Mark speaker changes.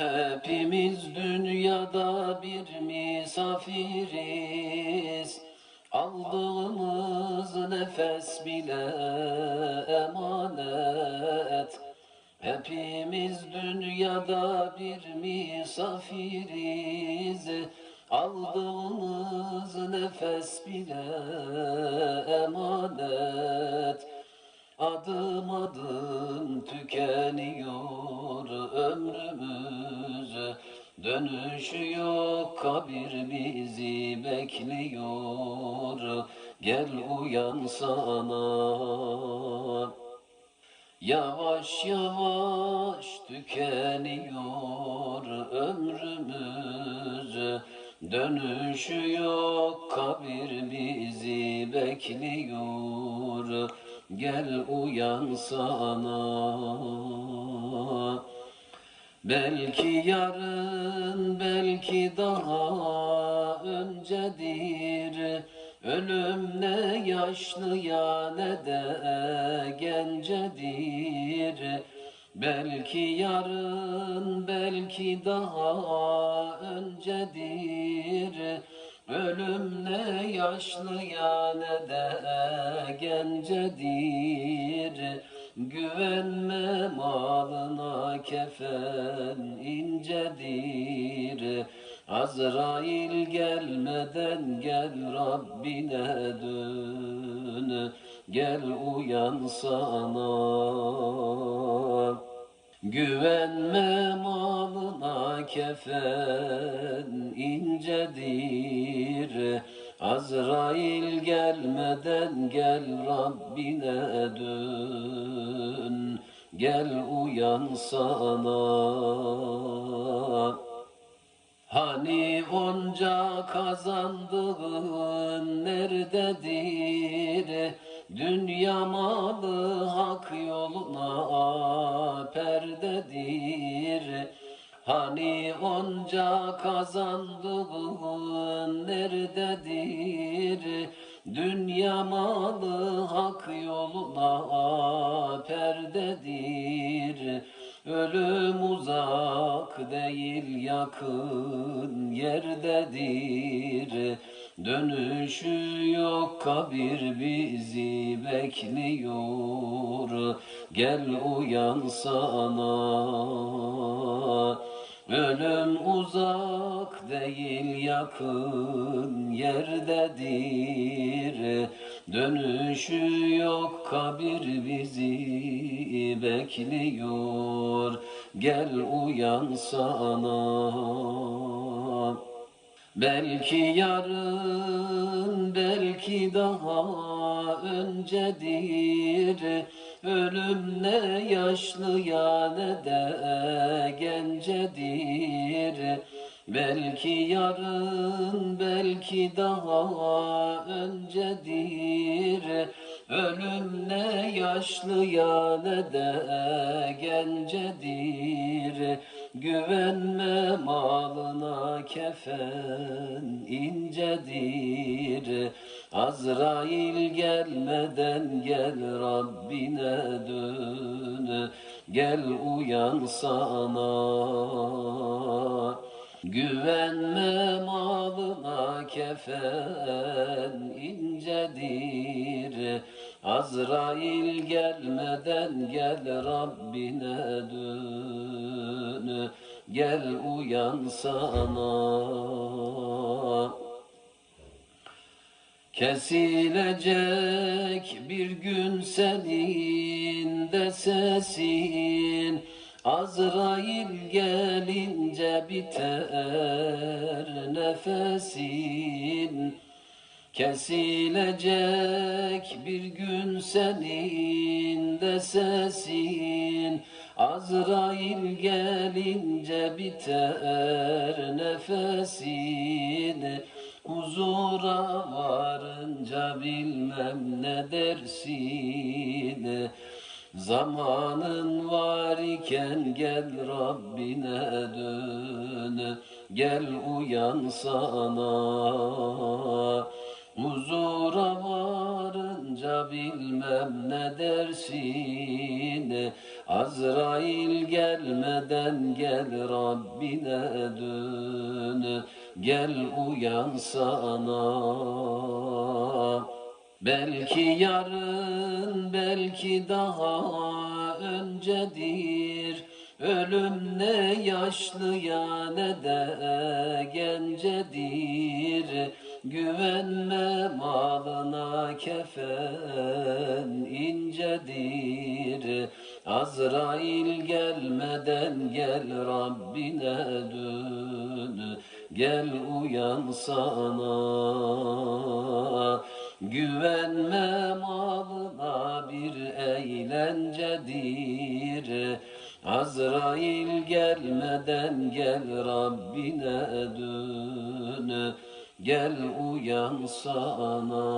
Speaker 1: Hepimiz dünyada bir misafiriz. Aldığımız nefes bile emanet. Hepimiz dünyada bir misafiriz. Aldığımız nefes bile emanet. Adım adım tükeniyor Dönüşü yok kabir bizi bekliyor. Gel uyansana Yavaş yavaş tükeniyor ömrümüz. Dönüşü yok kabir bizi bekliyor. Gel uyansana Belki yarın belki daha öncedir. Ölüm ne yaşlıya ne de gencedir. Belki yarın belki daha öncedir. Ölüm ne yaşlıya ne de gencedir Güvenme malına kefen incedir. Azrail gelmeden gel Rabbine dön. Gel uyansana Güvenme malına kefen incedir Azrail gelmeden gel Rabbine dön Gel uyansana Hani onca kazandığın nerededir? Dünya malı hak yoluna perdedir. Hani onca kazandığın nerededir? Dünya malı hak yoluna perdedir. Ölüm uzak değil yakın yerdedir Dönüşü yok kabir bizi bekliyor Gel uyansana Ölüm uzak değil yakın yerdedir Dönüşü yok kabir bizi bekliyor. Gel uyansana Belki yarın belki daha öncedir Ölüm ne yaşlıya ne de gencedir. Belki yarın belki daha öncedir. Ölüm ne yaşlıya ne de gencedir. Güvenme malına kefen incedir Azrail gelmeden gel Rabbine dön. Gel uyansana Güvenme malına kefen incedir. Azrail gelmeden gel Rabbine dön. Gel uyansana Kesilecek bir gün senin de sesin. Azrail gelince biter nefesin. Kesilecek bir gün senin de sesin. Azrail gelince biter nefesin Huzura varınca bilmem ne dersin. Zamanın var iken gel Rabbine dön. Gel uyansana Huzura varınca bilmem ne dersin. Azrail gelmeden gel Rabbine dön Gel uyansana Belki yarın, belki daha öncedir. Ölüm ne yaşlıya ne de gencedir. Güvenme malına kefen incedir. Azrail gelmeden gel Rabbine dön. Gel uyansana. Güvenme malına bir eğlencedir. Azrail gelmeden gel Rabbine dön. Gel uyansana.